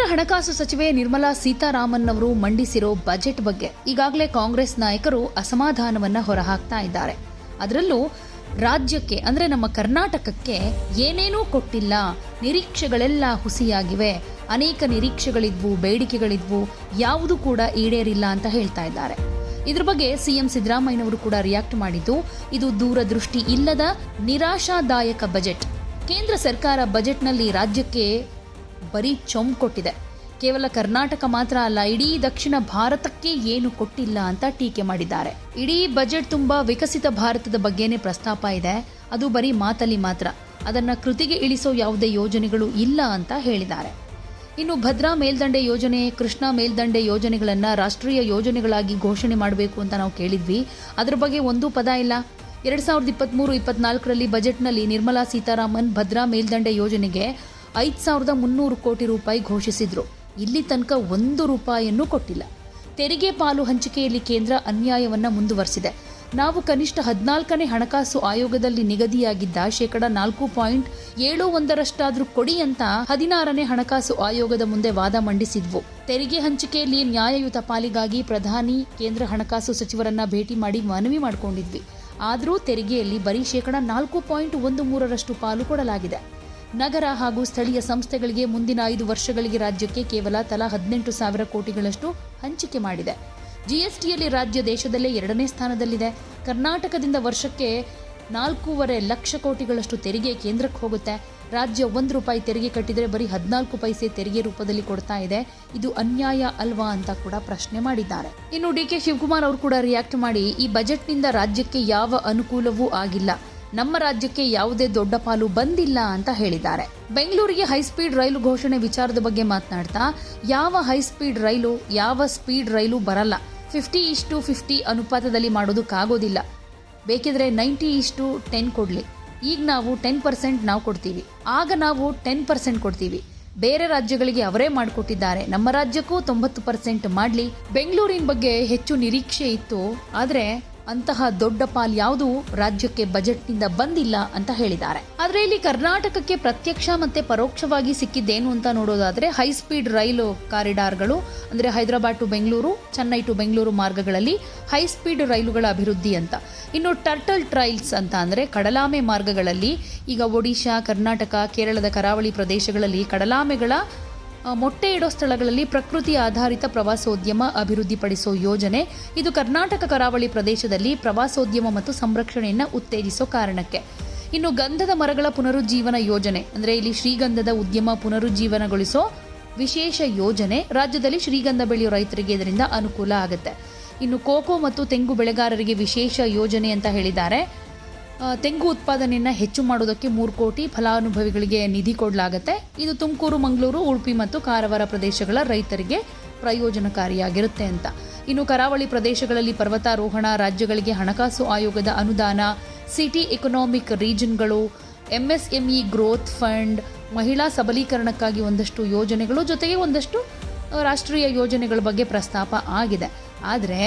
ಕೇಂದ್ರ ಹಣಕಾಸು ಸಚಿವೆ ನಿರ್ಮಲಾ ಸೀತಾರಾಮನ್ ಅವರು ಮಂಡಿಸಿರೋ ಬಜೆಟ್ ಬಗ್ಗೆ ಈಗಾಗಲೇ ಕಾಂಗ್ರೆಸ್ ನಾಯಕರು ಅಸಮಾಧಾನವನ್ನ ಹೊರಹಾಕ್ತಾ ಇದ್ದಾರೆ. ಅದರಲ್ಲೂ ರಾಜ್ಯಕ್ಕೆ, ಅಂದ್ರೆ ನಮ್ಮ ಕರ್ನಾಟಕಕ್ಕೆ ಏನೇನೂ ಕೊಟ್ಟಿಲ್ಲ. ನಿರೀಕ್ಷೆಗಳೆಲ್ಲ ಹುಸಿಯಾಗಿವೆ. ಅನೇಕ ನಿರೀಕ್ಷೆಗಳಿದ್ವು, ಬೇಡಿಕೆಗಳಿದ್ವು. ಯಾವುದು ಕೂಡ ಈಡೇರಿಲ್ಲ ಅಂತ ಹೇಳ್ತಾ ಇದ್ದಾರೆ. ಇದ್ರ ಬಗ್ಗೆ ಸಿಎಂ ಸಿದ್ದರಾಮಯ್ಯನವರು ಕೂಡ ರಿಯಾಕ್ಟ್ ಮಾಡಿದ್ದು, ಇದು ದೂರದೃಷ್ಟಿ ಇಲ್ಲದ ನಿರಾಶಾದಾಯಕ ಬಜೆಟ್. ಕೇಂದ್ರ ಸರ್ಕಾರ ಬಜೆಟ್ನಲ್ಲಿ ರಾಜ್ಯಕ್ಕೆ ಬರೀ ಚೊಂಬ್ ಕೊಟ್ಟಿದೆ. ಕೇವಲ ಕರ್ನಾಟಕ ಮಾತ್ರ ಅಲ್ಲ, ಇಡೀ ದಕ್ಷಿಣ ಭಾರತಕ್ಕೆ ಏನು ಕೊಟ್ಟಿಲ್ಲ ಅಂತ ಟೀಕೆ ಮಾಡಿದ್ದಾರೆ. ಇಡೀ ಬಜೆಟ್ ತುಂಬಾ ವಿಕಸಿತ ಭಾರತದ ಬಗ್ಗೆನೇ ಪ್ರಸ್ತಾಪ ಇದೆ. ಅದು ಬರೀ ಮಾತಲ್ಲಿ ಮಾತ್ರ. ಅದನ್ನ ಕೃತಿಗೆ ಇಳಿಸೋ ಯಾವುದೇ ಯೋಜನೆಗಳು ಇಲ್ಲ ಅಂತ ಹೇಳಿದ್ದಾರೆ. ಇನ್ನು ಭದ್ರಾ ಮೇಲ್ದಂಡೆ ಯೋಜನೆ, ಕೃಷ್ಣಾ ಮೇಲ್ದಂಡೆ ಯೋಜನೆಗಳನ್ನ ರಾಷ್ಟ್ರೀಯ ಯೋಜನೆಗಳಾಗಿ ಘೋಷಣೆ ಮಾಡಬೇಕು ಅಂತ ನಾವು ಕೇಳಿದ್ವಿ. ಅದರ ಬಗ್ಗೆ ಒಂದೂ ಪದ ಇಲ್ಲ. ಎರಡ್ ಸಾವಿರದ ಇಪ್ಪತ್ತ್ಮೂರು ಇಪ್ಪತ್ನಾಲ್ಕರಲ್ಲಿ ಬಜೆಟ್ನಲ್ಲಿ ನಿರ್ಮಲಾ ಸೀತಾರಾಮನ್ ಭದ್ರಾ ಮೇಲ್ದಂಡೆ ಯೋಜನೆಗೆ ಐದು ಸಾವಿರದ ಮುನ್ನೂರು ಕೋಟಿ ರೂಪಾಯಿ ಘೋಷಿಸಿದ್ರು. ಇಲ್ಲಿ ತನಕ ಒಂದು ರೂಪಾಯಿಯನ್ನು ಕೊಟ್ಟಿಲ್ಲ. ತೆರಿಗೆ ಪಾಲು ಹಂಚಿಕೆಯಲ್ಲಿ ಕೇಂದ್ರ ಅನ್ಯಾಯವನ್ನ ಮುಂದುವರೆಸಿದೆ. ನಾವು ಕನಿಷ್ಠ ಹದಿನಾಲ್ಕನೇ ಹಣಕಾಸು ಆಯೋಗದಲ್ಲಿ ನಿಗದಿಯಾಗಿದ್ದ ಶೇಕಡ ನಾಲ್ಕು ಪಾಯಿಂಟ್ ಏಳು ಒಂದರಷ್ಟಾದ್ರೂ ಕೊಡಿ ಅಂತ ಹದಿನಾರನೇ ಹಣಕಾಸು ಆಯೋಗದ ಮುಂದೆ ವಾದ ಮಂಡಿಸಿದ್ವು. ತೆರಿಗೆ ಹಂಚಿಕೆಯಲ್ಲಿ ನ್ಯಾಯಯುತ ಪಾಲಿಗಾಗಿ ಪ್ರಧಾನಿ, ಕೇಂದ್ರ ಹಣಕಾಸು ಸಚಿವರನ್ನ ಭೇಟಿ ಮಾಡಿ ಮನವಿ ಮಾಡಿಕೊಂಡಿದ್ವಿ. ಆದರೂ ತೆರಿಗೆಯಲ್ಲಿ ಬರೀ ಶೇಕಡ ನಾಲ್ಕು ಪಾಯಿಂಟ್ ಒಂದು ಮೂರರಷ್ಟು ಪಾಲು ಕೊಡಲಾಗಿದೆ. ನಗರ ಹಾಗೂ ಸ್ಥಳೀಯ ಸಂಸ್ಥೆಗಳಿಗೆ ಮುಂದಿನ ಐದು ವರ್ಷಗಳಿಗೆ ರಾಜ್ಯಕ್ಕೆ ಕೇವಲ ತಲಾ ಹದಿನೆಂಟು ಸಾವಿರ ಕೋಟಿಗಳಷ್ಟು ಹಂಚಿಕೆ ಮಾಡಿದೆ. ಜಿಎಸ್ಟಿಯಲ್ಲಿ ರಾಜ್ಯ ದೇಶದಲ್ಲೇ ಎರಡನೇ ಸ್ಥಾನದಲ್ಲಿದೆ. ಕರ್ನಾಟಕದಿಂದ ವರ್ಷಕ್ಕೆ ನಾಲ್ಕೂವರೆ ಲಕ್ಷ ಕೋಟಿಗಳಷ್ಟು ತೆರಿಗೆ ಕೇಂದ್ರಕ್ಕೆ ಹೋಗುತ್ತೆ. ರಾಜ್ಯ ಒಂದು ರೂಪಾಯಿ ತೆರಿಗೆ ಕಟ್ಟಿದರೆ ಬರೀ ಹದಿನಾಲ್ಕು ಪೈಸೆ ತೆರಿಗೆ ರೂಪದಲ್ಲಿ ಕೊಡ್ತಾ ಇದೆ. ಇದು ಅನ್ಯಾಯ ಅಲ್ವಾ ಅಂತ ಕೂಡ ಪ್ರಶ್ನೆ ಮಾಡಿದ್ದಾರೆ. ಇನ್ನು ಡಿ ಕೆ ಶಿವಕುಮಾರ್ ಅವರು ಕೂಡ ರಿಯಾಕ್ಟ್ ಮಾಡಿ, ಈ ಬಜೆಟ್ನಿಂದ ರಾಜ್ಯಕ್ಕೆ ಯಾವ ಅನುಕೂಲವೂ ಆಗಿಲ್ಲ. ನಮ್ಮ ರಾಜ್ಯಕ್ಕೆ ಯಾವುದೇ ದೊಡ್ಡ ಪಾಲು ಬಂದಿಲ್ಲ ಅಂತ ಹೇಳಿದ್ದಾರೆ. ಬೆಂಗಳೂರಿಗೆ ಹೈಸ್ಪೀಡ್ ರೈಲು ಘೋಷಣೆ ವಿಚಾರದ ಬಗ್ಗೆ ಮಾತನಾಡ್ತಾ, ಯಾವ ಹೈಸ್ಪೀಡ್ ರೈಲು, ಯಾವ ಸ್ಪೀಡ್ ರೈಲು ಬರಲ್ಲ. ಫಿಫ್ಟಿ ಇಷ್ಟು ಫಿಫ್ಟಿ ಅನುಪಾತದಲ್ಲಿ ಮಾಡೋದಕ್ಕಾಗೋದಿಲ್ಲ. ಬೇಕಿದ್ರೆ ನೈಂಟಿ ಇಷ್ಟು ಟೆನ್ ಕೊಡಲಿ. ಈಗ ನಾವು ಟೆನ್ ಪರ್ಸೆಂಟ್ ನಾವು ಕೊಡ್ತೀವಿ. ಆಗ ನಾವು ಟೆನ್ ಪರ್ಸೆಂಟ್ ಕೊಡ್ತೀವಿ. ಬೇರೆ ರಾಜ್ಯಗಳಿಗೆ ಅವರೇ ಮಾಡಿಕೊಟ್ಟಿದ್ದಾರೆ. ನಮ್ಮ ರಾಜ್ಯಕ್ಕೂ ತೊಂಬತ್ತು ಪರ್ಸೆಂಟ್ ಮಾಡಲಿ. ಬೆಂಗಳೂರಿನ ಬಗ್ಗೆ ಹೆಚ್ಚು ನಿರೀಕ್ಷೆ ಇತ್ತು. ಆದರೆ ಅಂತಹ ದೊಡ್ಡ ಪಾಲ್ ಯಾವುದು ರಾಜ್ಯಕ್ಕೆ ಬಜೆಟ್ನಿಂದ ಬಂದಿಲ್ಲ ಅಂತ ಹೇಳಿದ್ದಾರೆ. ಆದ್ರೆ ಇಲ್ಲಿ ಕರ್ನಾಟಕಕ್ಕೆ ಪ್ರತ್ಯಕ್ಷ ಮತ್ತೆ ಪರೋಕ್ಷವಾಗಿ ಸಿಕ್ಕಿದ್ದೇನು ಅಂತ ನೋಡೋದಾದ್ರೆ ಹೈ ಸ್ಪೀಡ್ ರೈಲು ಕಾರಿಡಾರ್ಗಳು, ಅಂದ್ರೆ ಹೈದರಾಬಾದ್ ಟು ಬೆಂಗಳೂರು, ಚೆನ್ನೈ ಟು ಬೆಂಗಳೂರು ಮಾರ್ಗಗಳಲ್ಲಿ ಹೈ ಸ್ಪೀಡ್ ರೈಲುಗಳ ಅಭಿವೃದ್ಧಿ ಅಂತ. ಇನ್ನು ಟರ್ಟಲ್ ಟ್ರೈಲ್ಸ್ ಅಂತ ಅಂದ್ರೆ ಕಡಲಾಮೆ ಮಾರ್ಗಗಳಲ್ಲಿ ಈಗ ಒಡಿಶಾ, ಕರ್ನಾಟಕ, ಕೇರಳದ ಕರಾವಳಿ ಪ್ರದೇಶಗಳಲ್ಲಿ ಕಡಲಾಮೆಗಳ ಮೊಟ್ಟೆ ಇಡೋ ಸ್ಥಳಗಳಲ್ಲಿ ಪ್ರಕೃತಿ ಆಧಾರಿತ ಪ್ರವಾಸೋದ್ಯಮ ಅಭಿವೃದ್ಧಿಪಡಿಸೋ ಯೋಜನೆ. ಇದು ಕರ್ನಾಟಕ ಕರಾವಳಿ ಪ್ರದೇಶದಲ್ಲಿ ಪ್ರವಾಸೋದ್ಯಮ ಮತ್ತು ಸಂರಕ್ಷಣೆಯನ್ನು ಉತ್ತೇಜಿಸೋ ಕಾರಣಕ್ಕೆ. ಇನ್ನು ಗಂಧದ ಮರಗಳ ಪುನರುಜ್ಜೀವನ ಯೋಜನೆ, ಅಂದರೆ ಇಲ್ಲಿ ಶ್ರೀಗಂಧದ ಉದ್ಯಮ ಪುನರುಜ್ಜೀವನಗೊಳಿಸೋ ವಿಶೇಷ ಯೋಜನೆ ರಾಜ್ಯದಲ್ಲಿ ಶ್ರೀಗಂಧ ಬೆಳೆಯೋ ರೈತರಿಗೆ ಇದರಿಂದ ಅನುಕೂಲ ಆಗುತ್ತೆ. ಇನ್ನು ಕೋಕೋ ಮತ್ತು ತೆಂಗು ಬೆಳೆಗಾರರಿಗೆ ವಿಶೇಷ ಯೋಜನೆ ಅಂತ ಹೇಳಿದ್ದಾರೆ. ತೆಂಗು ಉತ್ಪಾದನೆಯನ್ನು ಹೆಚ್ಚು ಮಾಡೋದಕ್ಕೆ ಮೂರು ಕೋಟಿ ಫಲಾನುಭವಿಗಳಿಗೆ ನಿಧಿ ಕೊಡಲಾಗುತ್ತೆ. ಇದು ತುಮಕೂರು, ಮಂಗಳೂರು, ಉಡುಪಿ ಮತ್ತು ಕಾರವಾರ ಪ್ರದೇಶಗಳ ರೈತರಿಗೆ ಪ್ರಯೋಜನಕಾರಿಯಾಗಿರುತ್ತೆ ಅಂತ. ಇನ್ನು ಕರಾವಳಿ ಪ್ರದೇಶಗಳಲ್ಲಿ ಪರ್ವತಾರೋಹಣ, ರಾಜ್ಯಗಳಿಗೆ ಹಣಕಾಸು ಆಯೋಗದ ಅನುದಾನ, ಸಿಟಿ ಎಕನಾಮಿಕ್ ರೀಜನ್ಗಳು, ಎಂಎಸ್ಎಂಇ ಗ್ರೋತ್ ಫಂಡ್, ಮಹಿಳಾ ಸಬಲೀಕರಣಕ್ಕಾಗಿ ಒಂದಷ್ಟು ಯೋಜನೆಗಳು ಜೊತೆಗೆ ಒಂದಷ್ಟು ರಾಷ್ಟ್ರೀಯ ಯೋಜನೆಗಳ ಬಗ್ಗೆ ಪ್ರಸ್ತಾಪ ಆಗಿದೆ. ಆದರೆ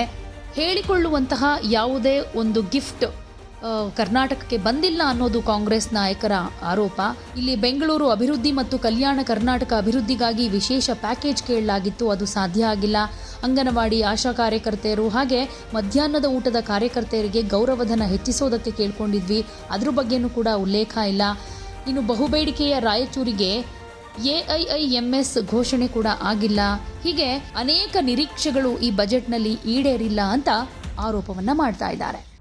ಹೇಳಿಕೊಳ್ಳುವಂತಹ ಯಾವುದೇ ಒಂದು ಗಿಫ್ಟ್ ಕರ್ನಾಟಕಕ್ಕೆ ಬಂದಿಲ್ಲ ಅನ್ನೋದು ಕಾಂಗ್ರೆಸ್ ನಾಯಕರ ಆರೋಪ. ಇಲ್ಲಿ ಬೆಂಗಳೂರು ಅಭಿವೃದ್ಧಿ ಮತ್ತು ಕಲ್ಯಾಣ ಕರ್ನಾಟಕ ಅಭಿವೃದ್ಧಿಗಾಗಿ ವಿಶೇಷ ಪ್ಯಾಕೇಜ್ ಕೇಳಲಾಗಿತ್ತು, ಅದು ಸಾಧ್ಯ ಆಗಿಲ್ಲ. ಅಂಗನವಾಡಿ ಆಶಾ ಕಾರ್ಯಕರ್ತೆಯರು ಹಾಗೆ ಮಧ್ಯಾಹ್ನದ ಊಟದ ಕಾರ್ಯಕರ್ತೆಯರಿಗೆ ಗೌರವಧನ ಹೆಚ್ಚಿಸೋದಕ್ಕೆ ಕೇಳ್ಕೊಂಡಿದ್ವಿ. ಅದ್ರ ಬಗ್ಗೆನೂ ಕೂಡ ಉಲ್ಲೇಖ ಇಲ್ಲ. ಇನ್ನು ಬಹುಬೇಡಿಕೆಯ ರಾಯಚೂರಿಗೆ ಎಐಐಎಂಎಸ್ ಘೋಷಣೆ ಕೂಡ ಆಗಿಲ್ಲ. ಹೀಗೆ ಅನೇಕ ನಿರೀಕ್ಷೆಗಳು ಈ ಬಜೆಟ್ನಲ್ಲಿ ಈಡೇರಿಲ್ಲ ಅಂತ ಆರೋಪವನ್ನು ಮಾಡ್ತಾ ಇದ್ದಾರೆ.